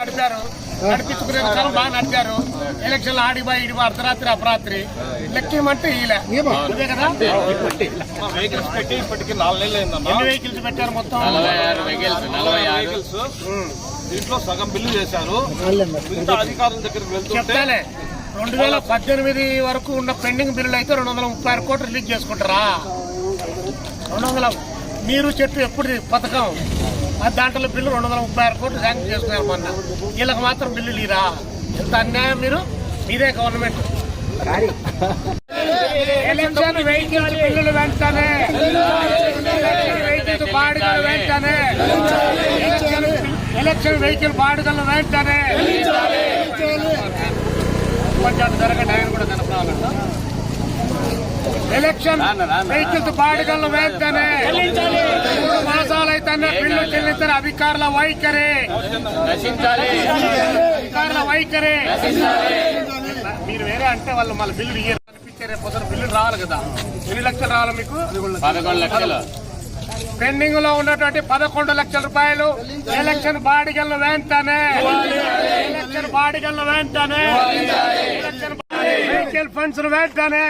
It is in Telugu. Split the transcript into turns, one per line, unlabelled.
నడిపారు. నడిపించుకునే కాలం బాగా నడిపారు. ఎలక్షన్ ఆడిబా ఇడిబా అర్ధరాత్రి అపరాత్రి. లెక్కేమంటే అదే కదా?
వెహికల్స్ పెట్టి ఇప్పటికి నాలుగు నెలలు అయిందమ్మా.
ఎన్ని వెహికల్స్ పెట్టారు మొత్తం?
వెహికల్స్ దీంట్లో సగం బిల్లు చేశారు. మిగతా అధికారుల దగ్గరికి వెళ్తుంటే
రెండు వేల పద్దెనిమిది వరకు ఉన్న పెండింగ్ బిల్లులు అయితే రెండు వందల ముప్పై ఆరు కోట్లు రిలీజ్ చేసుకుంటారా? రెండు వందల. మీరు చెట్టు ఎప్పుడు పథకం? ఆ దాంట్లో బిల్లు రెండు వందల ముప్పై ఆరు కోట్లు శాంక్షన్ చేసుకున్నారు మొన్న. వీళ్ళకి మాత్రం బిల్లు లేరా? ఎంత అన్యాయం మీరు? మీరే గవర్నమెంట్. ఎలక్షన్ వెహికల్స్ బిల్లులు వెహికల్స్ బాడుగలు వెంటనే ఎలక్షన్ వెహికల్ బాడుగలు వెంటనే కొంచెం జరగండి ఆయన కూడా కనపడాలంట. ఎలక్షన్ వెహికల్స్ బాడుగలు వెంటనే మాసాలైతేనే బిల్లు చెల్లించిన అధికారుల వైఖరి. అధికారుల వైఖరి. మీరు వేరే అంటే వాళ్ళు మళ్ళీ బిల్లు ఇయ్యారు. అనిపించే రేపు పొద్దున బిల్లు రావాలి కదా. ఎన్ని లక్షలు రావాలి మీకు?
పదకొండు లక్షలు.
పెండింగ్లో ఉన్నటువంటి పదకొండు లక్షల రూపాయలు ఎలక్షన్ బాడిగలను వెంటనే. ఎలక్షన్ బాడిగలను వెంటనే. ఎలక్షన్ వెహికల్ ఫండ్స్ వెంటనే.